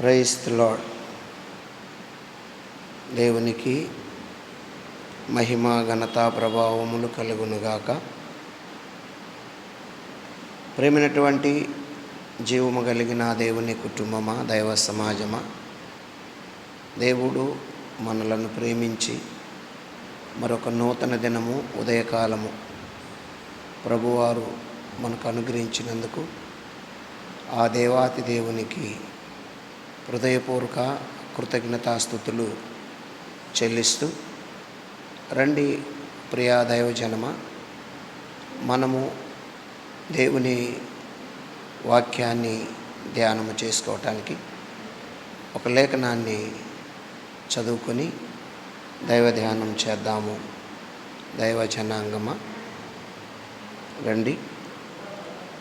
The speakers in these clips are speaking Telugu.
ప్రైస్ లాడ్ దేవునికి మహిమ ఘనత ప్రభావములు కలుగునుగాక ప్రేమైనటువంటి జీవము కలిగిన దేవుని కుటుంబమా దైవ సమాజమా? దేవుడు మనలను ప్రేమించి మరొక నూతన దినము ఉదయకాలము ప్రభువారు మనకు అనుగ్రహించినందుకు ఆ దేవాతి దేవునికి హృదయపూర్వక కృతజ్ఞతాస్థుతులు చెల్లిస్తూ రండి ప్రియా దైవజనమ. మనము దేవుని వాక్యాన్ని ధ్యానము చేసుకోవటానికి ఒక లేఖనాన్ని చదువుకొని దైవ ధ్యానం చేద్దాము. దైవ జనాంగమ రండి.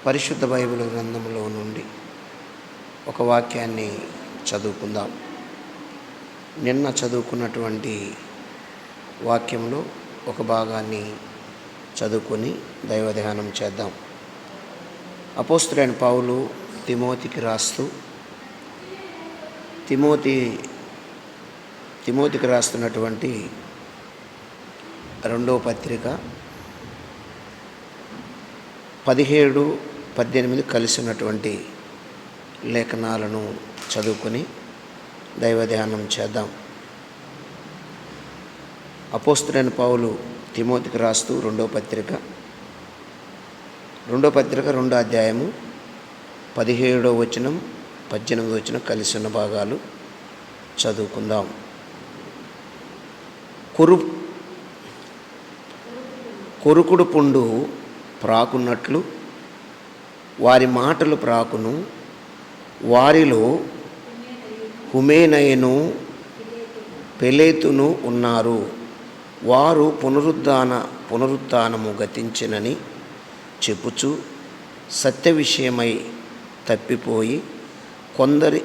పరిశుద్ధ బైబిల్ గ్రంథంలో నుండి ఒక వాక్యాన్ని చదువుకుందాం. నిన్న చదువుకున్నటువంటి వాక్యంలో ఒక భాగాన్ని చదువుకొని దైవధ్యానం చేద్దాం. అపోస్తులైన పావులు తిమోతికి రాస్తూ తిమోతి తిమోతికి రాస్తున్నటువంటి రెండవ పత్రిక పదిహేడు పద్దెనిమిది కలిసినటువంటి లేఖనాలను చదువుకొని దైవ ధ్యానం చేద్దాం. అపోస్తులైన పావులు తిమోతికి రాస్తూ రెండో పత్రిక. రెండో పత్రిక రెండో అధ్యాయము పదిహేడో వచనం పద్దెనిమిది వచనం కలిసి ఉన్న భాగాలు చదువుకుందాం. కొరు కొరుకుడు పుండు ప్రాకున్నట్లు వారి మాటలు ప్రాకును వారిలో హుమేనయను పెలేతును ఉన్నారు. వారు పునరుద్ధాన పునరుత్నము గతించినని చెప్పుచు సత్య విషయమై తప్పిపోయి కొందరి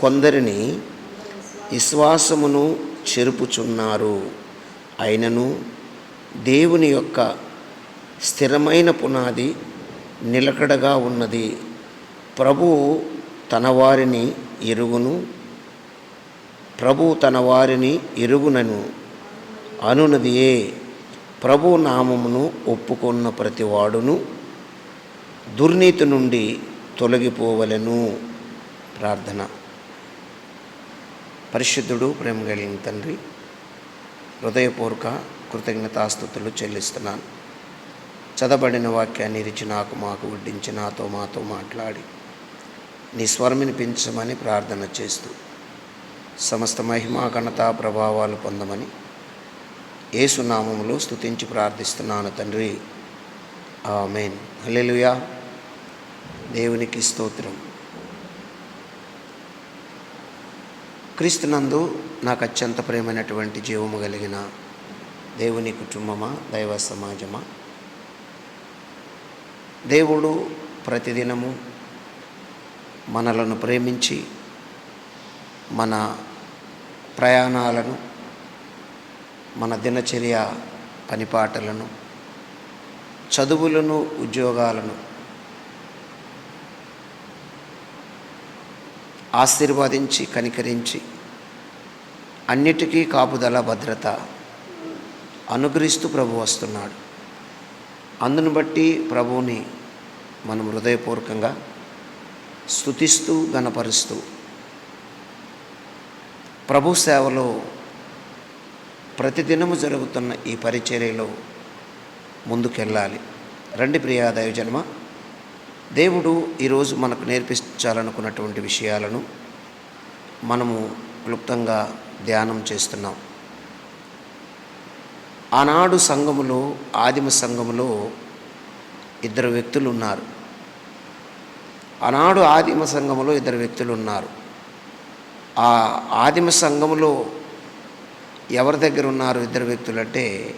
కొందరిని విశ్వాసమును చెరుపుచున్నారు. అయినను దేవుని యొక్క స్థిరమైన పునాది నిలకడగా ఉన్నది. ప్రభువు తన వారిని ఎరుగును ప్రభు తన వారిని ఎరుగునను అనునదియే ప్రభు నామమును ఒప్పుకున్న ప్రతివాడును. దుర్నీతి నుండి తొలగిపోవలను. ప్రార్థన. పరిశుద్ధుడు ప్రేమ కలిగిన తండ్రి హృదయపూర్వక కృతజ్ఞతాస్థుతులు చెల్లిస్తున్నాను. చదబడిన వాక్యాన్ని ఇరిచి నాకు మాకు వడ్డించి నాతో మాతో మాట్లాడి. నీ స్వరం వినిపించమని ప్రార్థన చేస్తూ సమస్త మహిమా ఘనత ప్రభావాలు పొందమని ఏసునామములో స్తుతించి ప్రార్థిస్తున్నాను తండ్రి. ఆమెన్. హల్లెలూయా. దేవునికి స్తోత్రం. క్రీస్తునందు నాకు అత్యంత ప్రేమైనటువంటి జీవము కలిగిన దేవుని కుటుంబమా దైవ సమాజమా? దేవుడు ప్రతిదినము మనలను ప్రేమించి మన ప్రయాణాలను మన దినచర్య పనిపాటలను చదువులను ఉద్యోగాలను ఆశీర్వదించి కనికరించి అన్నిటికీ కాపుదల భద్రత అనుగ్రహిస్తూ ప్రభు వస్తున్నాడు. అందును బట్టి ప్రభువుని మనం హృదయపూర్వకంగా స్థుతిస్తూ గణపరుస్తూ ప్రభు సేవలో ప్రతిదినము జరుగుతున్న ఈ పరిచర్యలో ముందుకెళ్ళాలి. రండి ప్రియాదాయ జన్మ దేవుడు ఈరోజు మనకు నేర్పించాలనుకున్నటువంటి విషయాలను మనము క్లుప్తంగా ధ్యానం చేస్తున్నాం. ఆనాడు సంఘములో ఆదిమ సంఘములో ఇద్దరు వ్యక్తులు ఉన్నారు ఆనాడు ఆదిమ సంఘములో ఇద్దరు వ్యక్తులు ఉన్నారు ఆ ఆదిమ సంఘములో ఎవరి దగ్గర ఉన్నారు ఇద్దరు వ్యక్తులు అంటే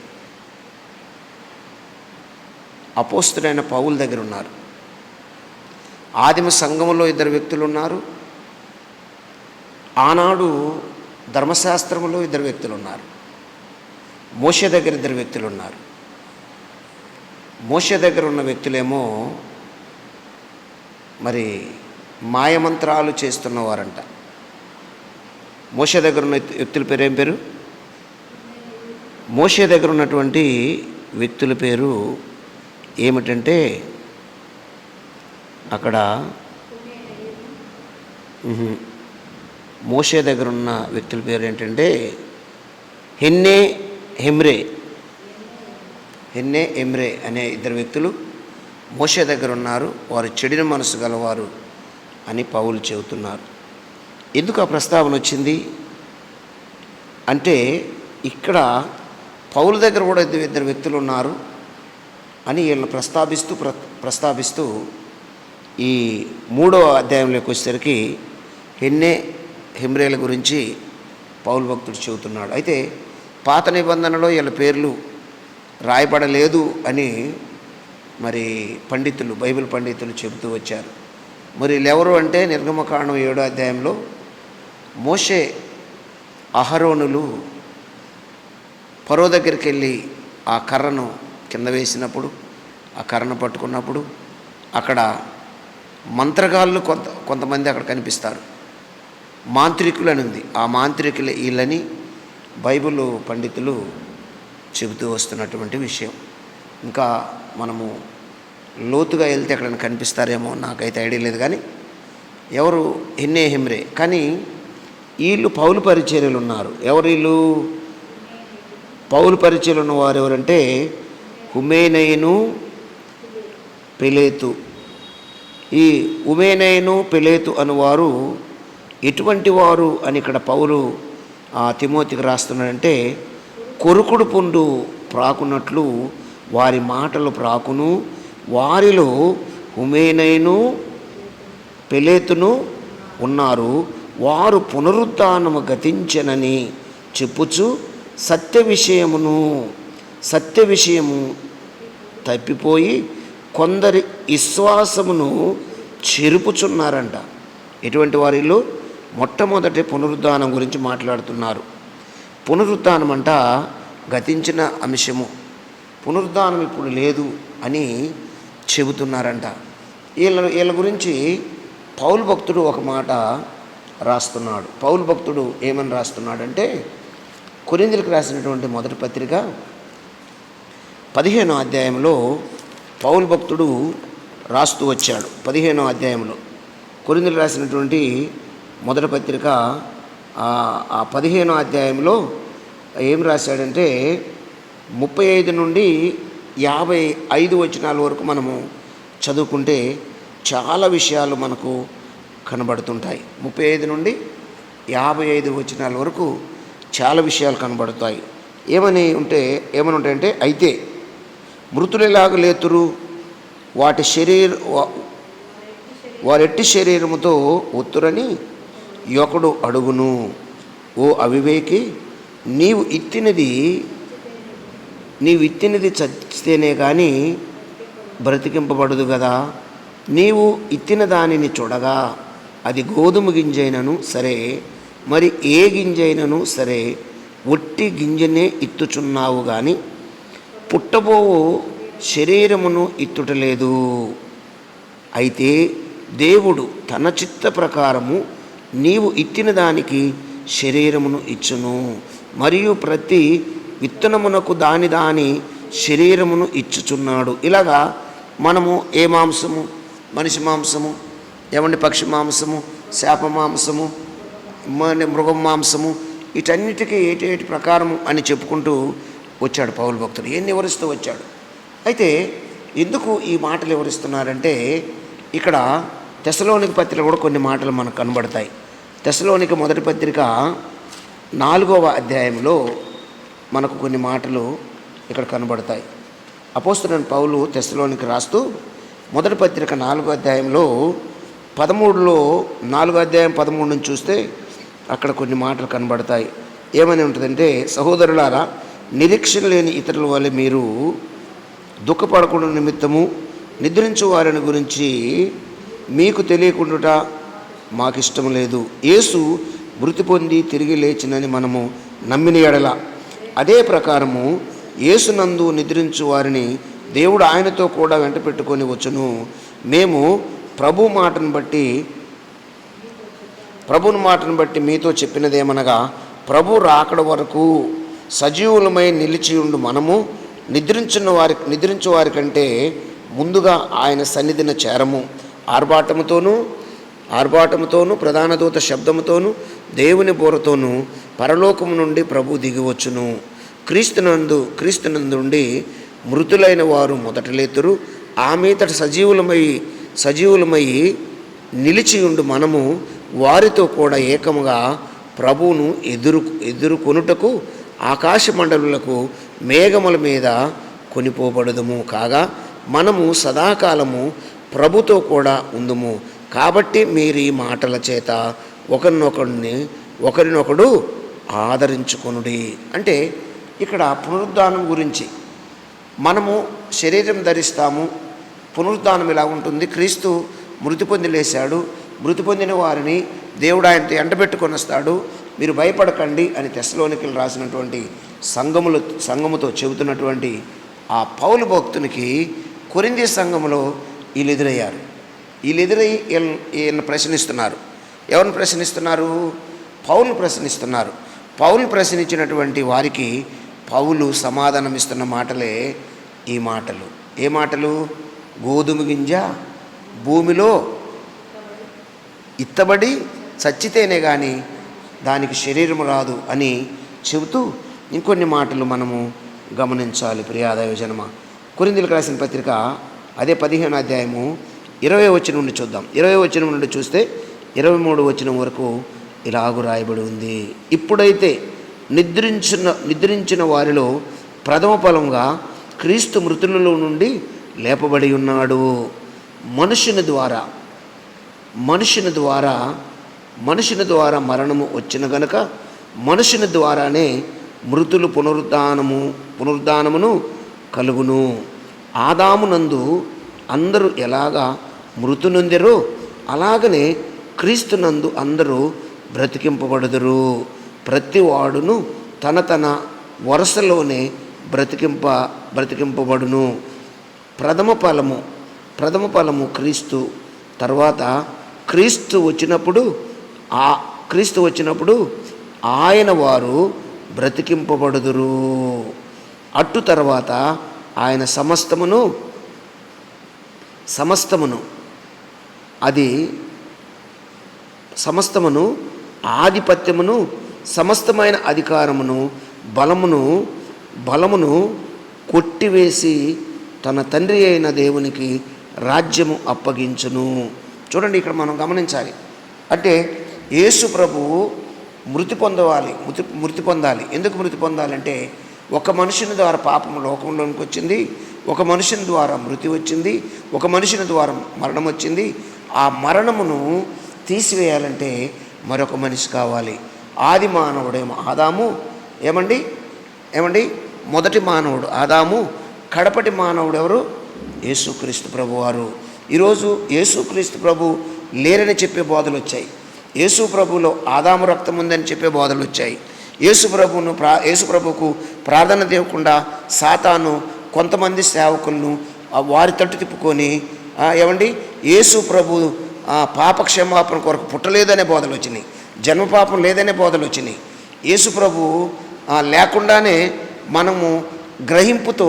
అపోస్తుడైన పౌల దగ్గర ఉన్నారు. ఆదిమ సంఘములో ఇద్దరు వ్యక్తులు ఉన్నారు ఆనాడు ధర్మశాస్త్రములో ఇద్దరు వ్యక్తులు ఉన్నారు మోష దగ్గర ఇద్దరు వ్యక్తులు ఉన్నారు మోష దగ్గర ఉన్న వ్యక్తులేమో మరి మాయమంత్రాలు చేస్తున్నవారంట. మోషే దగ్గర ఉన్న వ్యక్తి- వ్యక్తుల పేరు ఏం పేరు? మోషే దగ్గర ఉన్నటువంటి వ్యక్తుల పేరు ఏమిటంటే అక్కడ మోషే దగ్గర ఉన్న వ్యక్తుల పేరు ఏంటంటే హెన్నే హెమ్రే. హెన్నే ఎమ్రే అనే ఇద్దరు వ్యక్తులు మోషే దగ్గర ఉన్నారు వారు చెడిన మనసు గలవారు అని పౌలు చెబుతున్నారు. ఎందుకు ఆ ప్రస్తావన వచ్చింది? అంటే ఇక్కడ పౌలు దగ్గర కూడా ఇద్దరు ఇద్దరు వ్యక్తులు ఉన్నారు అని వీళ్ళని ప్రస్తావిస్తూ ప్ర ప్రస్తావిస్తూ ఈ మూడో అధ్యాయంలోకి వచ్చేసరికి హెన్నే హెమ్రేల గురించి పౌలు భక్తుడు చెబుతున్నాడు. అయితే పాత నిబంధనలో వీళ్ళ పేర్లు రాయబడలేదు అని మరి పండితులు బైబిల్ పండితులు చెబుతూ వచ్చారు. మరి ఎవరు అంటే నిర్గమకాండం ఏడో అధ్యాయంలో మోషే అహరోనులు పరో దగ్గరికి వెళ్ళి ఆ కర్రను కింద వేసినప్పుడు ఆ కర్రను పట్టుకున్నప్పుడు అక్కడ మంత్రగాళ్ళు కొంత కొంతమంది అక్కడ కనిపిస్తారు. మాంత్రికులు అని ఉంది ఆ మాంత్రికులు వీళ్ళని బైబిల్ పండితులు చెబుతూ వస్తున్నటువంటి విషయం. ఇంకా మనము లోతుగా వెళ్తే ఎక్కడైనా కనిపిస్తారేమో నాకైతే ఐడియా లేదు కానీ ఎవరు ఎన్నే హెమ్రే. కానీ వీళ్ళు పౌలు పరిచర్యలు ఉన్నారు. ఎవరు వీళ్ళు? పౌలు పరిచయలు ఉన్నవారు ఎవరంటే హుమేనైను పెలేతు. ఈ ఉమేనైను పెలేతు అనువారు ఎటువంటి వారు అని ఇక్కడ పౌలు ఆ తిమోతికి రాస్తున్నాడంటే కొరుకుడు పుండు ప్రాకున్నట్లు వారి మాటలు ప్రాకును వారిలో హుమేనైను పెలేతును ఉన్నారు. వారు పునరుద్ధానము గతించనని చెప్పుచు సత్య విషయమును సత్య విషయము తప్పిపోయి కొందరి విశ్వాసమును చెరుపుచున్నారంట. ఎటువంటి వారిలో? మొట్టమొదటి పునరుద్ధానం గురించి మాట్లాడుతున్నారు. పునరుద్ధానం అంట గతించిన అంశము. పునరుద్ధానం ఇప్పుడు లేదు అని చెబుతున్నారంట. వీళ్ళ వీళ్ళ గురించి పౌలు భక్తుడు ఒక మాట రాస్తున్నాడు. పౌలు భక్తుడు ఏమని రాస్తున్నాడంటే కొరిందులకు రాసినటువంటి మొదటి పత్రిక పదిహేనో అధ్యాయంలో పౌలు భక్తుడు రాస్తూ వచ్చాడు. పదిహేనో అధ్యాయంలో కొరిందులు రాసినటువంటి మొదటి పత్రిక ఆ- పదిహేనో అధ్యాయంలో ఏం రాశాడంటే ముప్పై ఐదు నుండి యాభై ఐదు వచనాల వరకు మనము చదువుకుంటే చాలా విషయాలు మనకు కనబడుతుంటాయి. ముప్పై ఐదు నుండి యాభై ఐదు వచనాల వరకు చాలా విషయాలు కనబడతాయి. ఏమని ఉంటే ఏమని ఉంటాయంటే అయితే మృతులెలాగ లేతురు? వాటి శరీర వారెట్టి శరీరముతో ఒత్తురని ఒకడు అడుగును. ఓ అవివేకి నీవు ఇత్తినది నీ విత్తినది చస్తేనే కానీ బ్రతికింపబడదు కదా నీవు ఇత్తిన దానిని చూడగా అది గోధుమ గింజైనను సరే మరి ఏ గింజైనను సరే ఒట్టి గింజనే ఇత్తుచున్నావు కానీ పుట్టబోవు శరీరమును ఇత్తుటలేదు. అయితే దేవుడు తన చిత్త ప్రకారము నీవు ఇత్తిన దానికి శరీరమును ఇచ్చును మరియు ప్రతి విత్తనమునకు దాని దాని శరీరమును ఇచ్చుచున్నాడు. ఇలాగా మనము ఏ మాంసము? మనిషి మాంసము? ఏమండి పక్షి మాంసము? శాప మాంసము? మృగం మాంసము? వీటన్నిటికీ ఏటేటి ఏటి ప్రకారము అని చెప్పుకుంటూ వచ్చాడు పౌలు భక్తుడు. ఏం వివరిస్తూ వచ్చాడు? అయితే ఎందుకు ఈ మాటలు వివరిస్తున్నారంటే ఇక్కడ తెసలోనికి పత్రిక కూడా కొన్ని మాటలు మనకు కనబడతాయి. తెసలోనికి మొదటి పత్రిక నాలుగవ అధ్యాయంలో మనకు కొన్ని మాటలు ఇక్కడ కనబడతాయి. అపోస్తుడైన పౌలు తెసలోనికి రాస్తూ మొదటి పత్రిక నాలుగో అధ్యాయంలో పదమూడులో నాలుగో అధ్యాయం పదమూడు నుంచి చూస్తే అక్కడ కొన్ని మాటలు కనబడతాయి. ఏమని ఉంటుందంటే సహోదరులారా నిరీక్షణ లేని ఇతరుల వల్ల మీరు దుఃఖపడకుండా నిమిత్తము నిద్రించు వారిని గురించి మీకు తెలియకుండా మాకు ఇష్టం లేదు. యేసు మృతి పొంది తిరిగి లేచినని మనము నమ్మిన ఎడల అదే ప్రకారము యేసునందు నిద్రించు వారిని దేవుడు ఆయనతో కూడా వెంట పెట్టుకొని వచ్చును. మేము ప్రభు మాటను బట్టి ప్రభుని మాటను బట్టి మీతో చెప్పినదేమనగా ప్రభు రాకడ వరకు సజీవులమై నిలిచి ఉండు మనము నిద్రించిన వారి నిద్రించు వారి కంటే ముందుగా ఆయన సన్నిధిన చేరము. ఆర్భాటముతోనూ ఆర్భాటముతోనూ ప్రధాన దూత శబ్దముతోనూ దేవుని బోరతోనూ పరలోకము నుండి ప్రభు దిగివచ్చును. క్రీస్తునందు క్రీస్తునందుండి మృతులైన వారు మొదట లేతురు. ఆ సజీవులమై సజీవులమై నిలిచి ఉండు మనము వారితో కూడా ఏకముగా ప్రభువును ఎదురు ఎదుర్కొనుటకు ఆకాశ మండలులకు మేఘముల మీద కొనిపోబడదుము. కాగా మనము సదాకాలము ప్రభుతో కూడా ఉందుము. కాబట్టి మీరు ఈ మాటల చేత ఒకరినొకరిని ఒకరినొకడు ఆదరించుకొనుడి. అంటే ఇక్కడ పునరుద్ధానం గురించి. మనము శరీరం ధరిస్తాము. పునరుద్ధానం ఇలా ఉంటుంది. క్రీస్తు మృతి పొంది లేశాడు. మృతి పొందిన వారిని దేవుడు ఆయనతో ఎండబెట్టుకొని వస్తాడు. మీరు భయపడకండి అని తెశలోనికి రాసినటువంటి సంఘములు సంఘముతో చెబుతున్నటువంటి ఆ పౌలు భక్తునికి కొరింది సంఘములో వీళ్ళు ఎదురయ్యారు వీళ్ళెదురై ఈయన ప్రశ్నిస్తున్నారు. ఎవరిని ప్రశ్నిస్తున్నారు? పౌలు ప్రశ్నిస్తున్నారు. పౌలు ప్రశ్నించినటువంటి వారికి పౌలు సమాధానం ఇస్తున్న మాటలే ఈ మాటలు. ఏ మాటలు? గోధుమ గింజ భూమిలో ఇత్తబడి చచ్చితేనే కానీ దానికి శరీరం రాదు అని చెబుతూ ఇంకొన్ని మాటలు మనము గమనించాలి. ప్రియాదాయ జనమ. కొరిందులకు రాసిన పత్రిక అదే పదిహేను అధ్యాయము ఇరవై వచ్చిన నుండి చూద్దాం. ఇరవై వచ్చిన నుండి చూస్తే ఇరవై మూడు వచ్చిన వరకు ఇలాగు రాయబడి ఉంది. ఇప్పుడైతే నిద్రించిన నిద్రించిన వారిలో ప్రథమ ఫలంగా క్రీస్తు మృతులలో నుండి లేపబడి ఉన్నాడు. మనుషుని ద్వారా మనుషుని ద్వారా మనుషుని ద్వారా మరణము వచ్చిన గనుక మనుషుని ద్వారానే మృతులు పునరుద్ధానము పునరుద్ధానమును కలుగును. ఆదామునందు అందరూ ఎలాగా మృతునుందరో అలాగనే క్రీస్తునందు అందరూ బ్రతికింపబడుదురు. ప్రతి వాడును తన తన వరుసలోనే బ్రతికింప బ్రతికింపబడును. ప్రథమ ఫలము ప్రథమ ఫలము క్రీస్తు. తర్వాత క్రీస్తు వచ్చినప్పుడు ఆ క్రీస్తు వచ్చినప్పుడు ఆయన వారు బ్రతికింపబడుదురు. అట్టు తర్వాత ఆయన సమస్తమును సమస్తమును. అది సమస్తమును ఆధిపత్యమును సమస్తమైన అధికారమును బలమును బలమును కొట్టివేసి తన తండ్రి అయిన దేవునికి రాజ్యము అప్పగించును. చూడండి ఇక్కడ మనం గమనించాలి. అంటే యేసు ప్రభువు మృతి పొందవాలి మృతి మృతి పొందాలి. ఎందుకు మృతి పొందాలంటే ఒక మనుషుని ద్వారా పాపం లోకంలోనికి వచ్చింది ఒక మనుషుని ద్వారా మృతి వచ్చింది ఒక మనుషుని ద్వారా మరణం వచ్చింది. ఆ మరణమును తీసివేయాలంటే మరొక మనిషి కావాలి. ఆది మానవుడేమో ఆదాము. ఏమండి? ఏమండి? మొదటి మానవుడు ఆదాము. కడపటి మానవుడు ఎవరు? యేసుక్రీస్తు ప్రభు వారు ఈరోజు యేసుక్రీస్తు ప్రభు లేరని చెప్పే బోధలు వచ్చాయి. యేసు ప్రభులో ఆదాము రక్తం ఉందని చెప్పే బోధలు వచ్చాయి. యేసు ప్రభును ప్రా యేసు ప్రభుకు ప్రార్థన తీయకుండా సాతాను కొంతమంది సేవకులను వారి తట్టు తిప్పుకొని ఏమండి? యేసు ప్రభు ఆ, పాప క్షమాపణ కొరకు పుట్టలేదనే బోధలు వచ్చినాయి. జన్మపాపం లేదనే బోధలు వచ్చినాయి. యేసు ప్రభు లేకుండానే మనము గ్రహింపుతో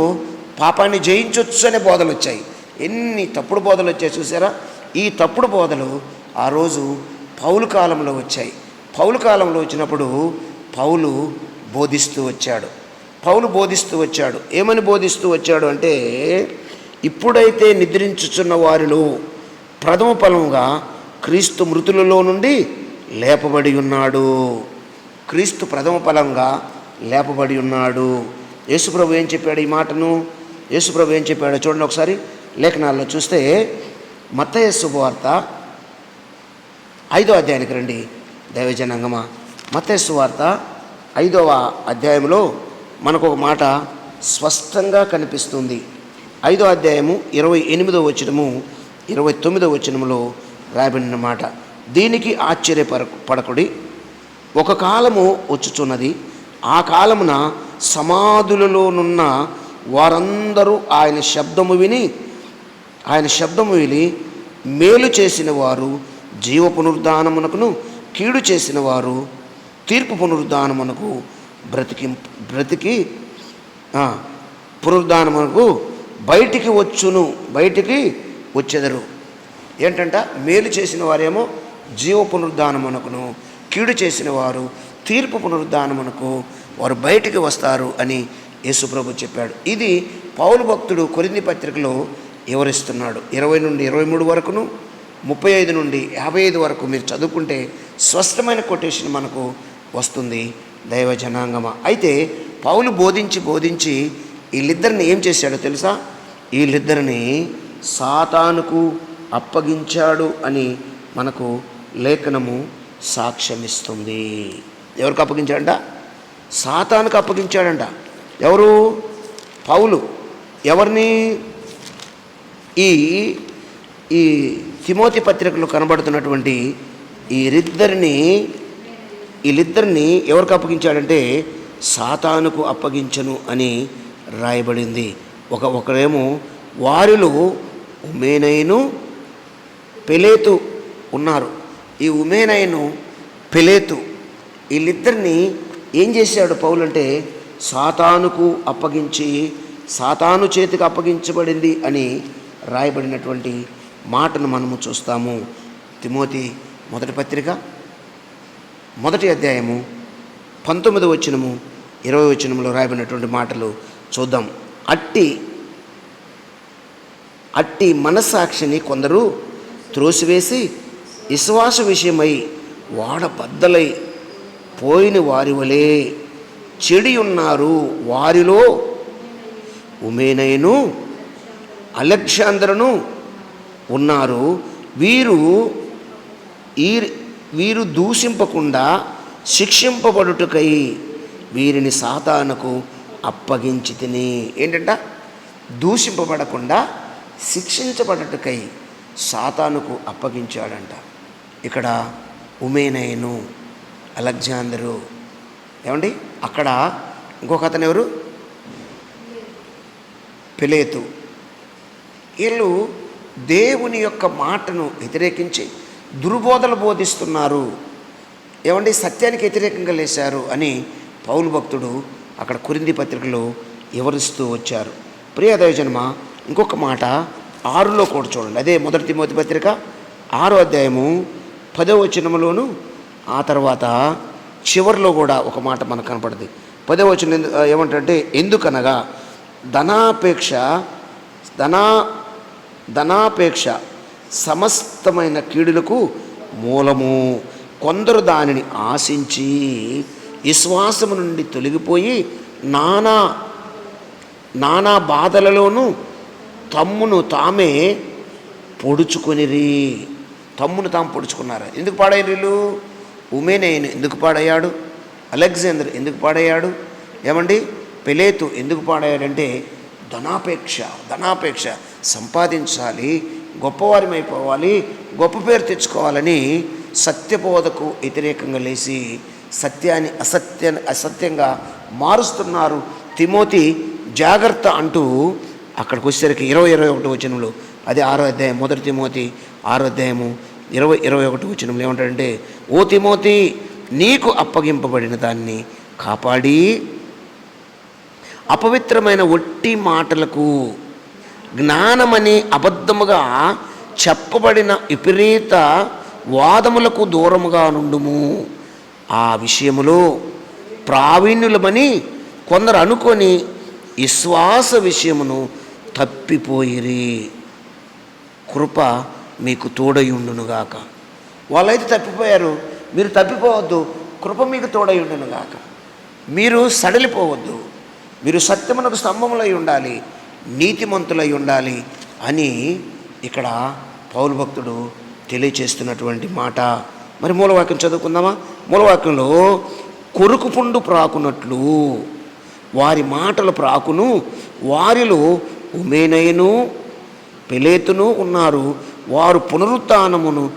పాపాన్ని జయించవచ్చు అనే బోధలు వచ్చాయి. ఎన్ని తప్పుడు బోధలు వచ్చాయి చూసారా? ఈ తప్పుడు బోధలు ఆ రోజు పౌలు కాలంలో వచ్చాయి. పౌలు కాలంలో వచ్చినప్పుడు పౌలు బోధిస్తూ వచ్చాడు. పౌలు బోధిస్తూ వచ్చాడు. ఏమని బోధిస్తూ వచ్చాడు అంటే ఇప్పుడైతే నిద్రించుచున్న వారిలో ప్రథమ ఫలముగా క్రీస్తు మృతులలో నుండి లేపబడి ఉన్నాడు. క్రీస్తు ప్రథమ ఫలంగా లేపబడి ఉన్నాడు. యేసుప్రభు ఏం చెప్పాడు ఈ మాటను? యేసుప్రభు ఏం చెప్పాడో చూడండి ఒకసారి. లేఖనాల్లో చూస్తే మత్తయ్య శుభవార్త ఐదో అధ్యాయానికి రండి. దైవజనాంగమా. మత్తయ్య శుభవార్త ఐదవ అధ్యాయంలో మనకు ఒక మాట స్పష్టంగా కనిపిస్తుంది. ఐదో అధ్యాయము ఇరవై ఎనిమిదో వచనము ఇరవై తొమ్మిదో వచనములో రాయబడిన మాట. దీనికి ఆశ్చర్యపర పడకుడి ఒక కాలము వచ్చుచున్నది. ఆ కాలమున సమాధులలోనున్న వారందరూ ఆయన శబ్దము విని ఆయన శబ్దము విని మేలు చేసిన వారు జీవ పునరుద్ధానమునకును కీడు చేసిన వారు తీర్పు పునరుద్ధానమునకు బ్రతికింపు బ్రతికి పునరుద్ధానమునకు బయటికి వచ్చును బయటికి వచ్చెదరు. ఏంటంట? మేలు చేసిన వారేమో జీవ పునరుద్ధానమునకును కీడు చేసిన వారు తీర్పు పునరుద్ధానమునకు వారు బయటికి వస్తారు అని యేసుప్రభు చెప్పాడు. ఇది పౌలు భక్తుడు కొరింది పత్రికలో వివరిస్తున్నాడు. ఇరవై నుండి ఇరవై మూడు వరకును ముప్పై ఐదు నుండి యాభై ఐదు వరకు మీరు చదువుకుంటే స్పష్టమైన కొటేషన్ మనకు వస్తుంది. దైవ జనాంగమ అయితే పౌలు బోధించి బోధించి వీళ్ళిద్దరిని ఏం చేశాడో తెలుసా? వీళ్ళిద్దరిని సాతానుకు అప్పగించాడు అని మనకు లేఖనము సాక్ష్యమిస్తుంది. ఎవరికి అప్పగించాడంట? సాతానుకు అప్పగించాడంట. ఎవరు? పౌలు. ఎవరిని? ఈ ఈ తిమోతి పత్రికలో కనబడుతున్నటువంటి వీరిద్దరిని వీళ్ళిద్దరిని ఎవరికి అప్పగించాడంటే సాతానుకు అప్పగించను అని రాయబడింది. ఒక ఒకరేమో వారిలో ఉమేనైను పెలేతు ఉన్నారు. ఈ ఉమేనైను పెలేతు వీళ్ళిద్దరిని ఏం చేశాడు పౌలంటే సాతానుకు అప్పగించి సాతాను చేతికి అప్పగించబడింది అని రాయబడినటువంటి మాటను మనము చూస్తాము. తిమోతి మొదటి పత్రిక మొదటి అధ్యాయము పంతొమ్మిది వచనము ఇరవై వచనంలో రాయబడినటువంటి మాటలు చూద్దాం. అట్టి అట్టి మనస్సాక్షిని కొందరు త్రోసివేసి విశ్వాస విషయమై వాడబద్దలై పోయిన వారి వలె చెడి ఉన్నారు. వారిలో ఉమేనైను అలెగ్జాందరును ఉన్నారు. వీరు ఈ వీరు దూషింపకుండా శిక్షింపబడుటకై వీరిని సాతానకు అప్పగించి తిని. ఏంటంట? దూషింపబడకుండా శిక్షించబడటకై సాతానుకు అప్పగించాడంట. ఇక్కడ ఉమేనయను అలెగ్జాందరు. ఏమండి? అక్కడ ఇంకొక అతను ఎవరు? పెలేతు. వీళ్ళు దేవుని యొక్క మాటను వ్యతిరేకించి దుర్బోధలు బోధిస్తున్నారు. ఏమండి సత్యానికి వ్యతిరేకంగా లేశారు అని పౌలు భక్తుడు అక్కడ కురింది పత్రికలో వివరిస్తూ వచ్చారు. ప్రియ దైవజన్మ ఇంకొక మాట ఆరులో కూడా చూడండి. అదే మొదటి తిమోతి పత్రిక ఆరో అధ్యాయము పదో వచనములోను ఆ తర్వాత చివరిలో కూడా ఒక మాట మనకు కనపడుతుంది పదో వచనం ఎందు- ఏమంటే ఎందుకనగా ధనాపేక్ష ధనా ధనాపేక్ష సమస్తమైన కీడులకు మూలము. కొందరు దానిని ఆశించి విశ్వాసము నుండి తొలగిపోయి నానా నానా బాధలలోనూ తమ్మును తామే పొడుచుకొనిరి. తమ్మును తాము పొడుచుకున్నారు? ఎందుకు పాడయ్యారు వీళ్ళు? ఉమేనేను ఎందుకు పాడయ్యాడు? అలెగ్జాండర్ ఎందుకు పాడయ్యాడు? ఏమండి? పెలేతు ఎందుకు పాడయ్యాడంటే ధనాపేక్ష ధనాపేక్ష సంపాదించాలి గొప్పవారిమైపోవాలి గొప్ప పేరు తెచ్చుకోవాలని సత్యబోధకు వ్యతిరేకంగా లేచి సత్యాన్ని అసత్య అసత్యంగా మారుస్తున్నారు తిమోతి జాగ్రత్త అంటూ అక్కడికి వచ్చేసరికి ఇరవై ఇరవై ఒకటి వచనంలో అదే ఆరో అధ్యాయం మొదటి తిమోతి ఆరో అధ్యాయము ఇరవై ఇరవై ఒకటి వచనంలో ఏమంటాడంటే ఓ తిమోతి నీకు అప్పగింపబడిన దాన్ని కాపాడి అపవిత్రమైన ఒట్టి మాటలకు జ్ఞానమని అబద్ధముగా చెప్పబడిన విపరీత వాదములకు దూరముగా నుండుము. ఆ విషయములో ప్రావీణ్యులమని కొందరు అనుకొని విశ్వాస విషయమును తప్పిపోయిరి. కృప మీకు తోడయుండునుగాక. వాళ్ళైతే తప్పిపోయారు. మీరు తప్పిపోవద్దు. కృప మీకు తోడయుండునుగాక. మీరు సడలిపోవద్దు. మీరు సత్యమునకు స్తంభములై ఉండాలి. నీతిమంతులై ఉండాలి అని ఇక్కడ పౌరు భక్తుడు తెలియచేస్తున్నటువంటి మాట. మరి మూలవాక్యం చదువుకుందామా? మూలవాక్యంలో కొరుకు పుండు ప్రాకునట్లు వారి మాటలు ప్రాకును వారిలో ఉమేనయను పెలేతును ఉన్నారు. వారు పునరుద్ధానమును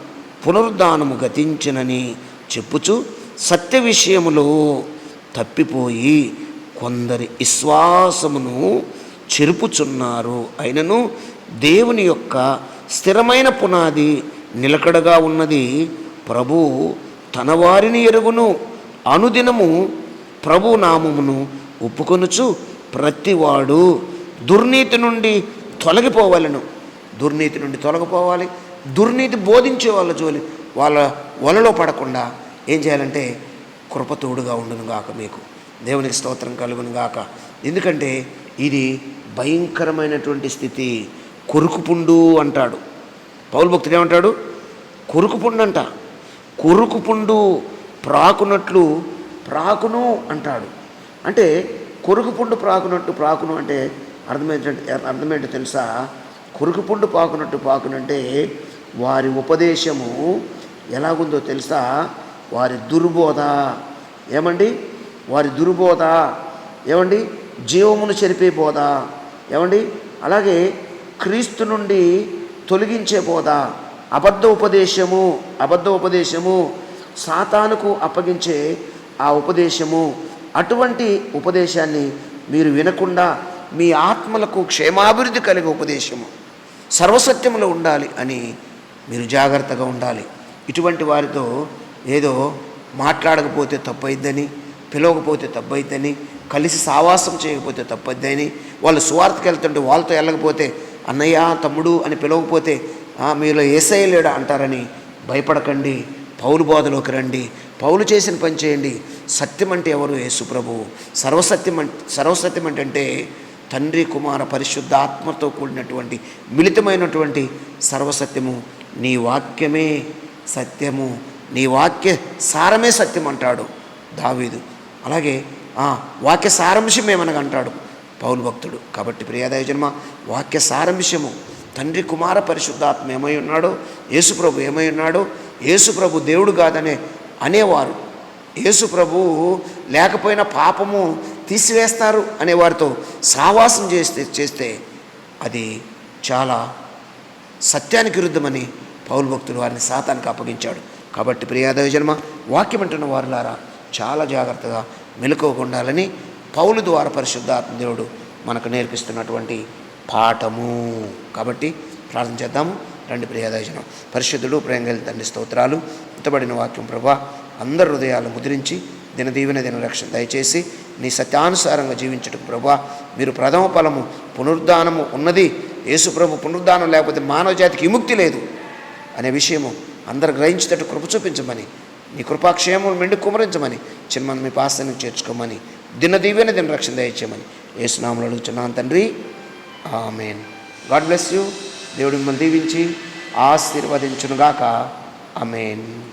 పునరుద్ధానము గతించినని చెప్పుచు సత్య విషయములో తప్పిపోయి కొందరి విశ్వాసమును చెరుపుచున్నారు. అయినను దేవుని యొక్క స్థిరమైన పునాది నిలకడగా ఉన్నది. ప్రభు తన వారిని ఎరుగును. అనుదినము ప్రభు నామమును ఒప్పుకొనుచు ప్రతివాడు దుర్నీతి నుండి తొలగిపోవాలను. దుర్నీతి నుండి తొలగిపోవాలి. దుర్నీతి బోధించే వాళ్ళ జోలి వాళ్ళ వలలో పడకుండా ఏం చేయాలంటే కృపతోడుగా ఉండను గాక మీకు. దేవునికి స్తోత్రం కలుగును గాక ఎందుకంటే ఇది భయంకరమైనటువంటి స్థితి. కొరుకుపుండు అంటాడు. పౌరు భక్తుడు ఏమంటాడు? కొరుకుపుండు అంట కొరుకుపుండు ప్రాకునట్లు ప్రాకును అంటాడు. అంటే కొరుకుపుండు ప్రాకునట్టు ప్రాకును అంటే అర్థమేంటంటే అర్థమేంటో తెలుసా? కొరుకుపుండు పాకునట్టు పాకునంటే వారి ఉపదేశము ఎలాగుందో తెలుసా? వారి దుర్బోధ. ఏమండి? వారి దుర్బోధ. ఏమండి? జీవమును చెరిపే బోధ. ఏమండి? అలాగే క్రీస్తు నుండి తొలగించే బోధ అబద్ధ ఉపదేశము అబద్ధ ఉపదేశము సాతానుకు అప్పగించే ఆ ఉపదేశము అటువంటి ఉపదేశాన్ని మీరు వినకుండా మీ ఆత్మలకు క్షేమాభివృద్ధి కలిగే ఉపదేశము సర్వసత్యములో ఉండాలి అని మీరు జాగ్రత్తగా ఉండాలి. ఇటువంటి వారితో ఏదో మాట్లాడకపోతే తప్పైద్దని పిలవకపోతే తప్పైద్దని కలిసి సావాసం చేయకపోతే తప్పైద్దని. వాళ్ళు సువార్తకి వెళ్తుంటే వాళ్ళతో వెళ్ళకపోతే అన్నయ్య తమ్ముడు అని పిలవకపోతే మీలో ఏసై లేడా అంటారని భయపడకండి. పౌలు బోధలోకి రండి. పౌలు చేసిన పని చేయండి. సత్యం అంటే ఎవరు? యేసుప్రభు సర్వసత్యం అంటే సర్వసత్యం అంటే తండ్రి కుమార పరిశుద్ధ ఆత్మతో కూడినటువంటి మిళితమైనటువంటి సర్వసత్యము. నీ వాక్యమే సత్యము. నీ వాక్య సారమే సత్యం అంటాడు దావీదు. అలాగే వాక్య సారాంశమేమనగా అంటాడు పౌలు భక్తుడు. కాబట్టి ప్రియాదాయ జన్మ వాక్య సారాంశము. తండ్రి కుమార పరిశుద్ధాత్మ ఏమై ఉన్నాడో యేసుప్రభు ఏమై ఉన్నాడో యేసుప్రభు దేవుడు కాదనే అనేవారు. యేసుప్రభు లేకపోయినా పాపము తీసివేస్తారు అనే వారితో సావాసం చేస్తే చేస్తే అది చాలా సత్యానికి విరుద్ధమని పౌలు భక్తుడు వారిని సాతానికి అప్పగించాడు. కాబట్టి ప్రియాదవ జన్మ వాక్యం అంటున్న వారులారా చాలా జాగ్రత్తగా మెలుకోకుండాలని ఉండాలని పౌలు ద్వారా పరిశుద్ధాత్మ దేవుడు మనకు నేర్పిస్తున్నటువంటి పాఠము. కాబట్టి ప్రార్థన చేద్దాము రండి ప్రియాదవ పరిశుద్ధుడు ప్రేంగలి తండ్రి స్తోత్రాలు. ఉత్తబడిన వాక్యం ప్రభా అందరి హృదయాలు ముద్రించి దినదీవెన దిన రక్షణ దయచేసి నీ సత్యానుసారంగా జీవించటం ప్రభా మీరు ప్రథమ ఫలము పునరుద్ధానము ఉన్నది. యేసుప్రభు పునరుద్ధానం లేకపోతే మానవ జాతికి విముక్తి లేదు అనే విషయము అందరు గ్రహించేటట్టు కృప చూపించమని నీ కృపాక్షేమం మెండు కుమరించమని చిన్నమని మీ పాస్తానికి చేర్చుకోమని దిన దీవెన దిన రక్షణ దయచేయమని ఏసునామలు అడుగుతున్నాను తండ్రి. ఆమెన్. God bless you. దేవుడు మిమ్మల్ని దీవించి ఆశీర్వదించునుగాక. ఆమెన్.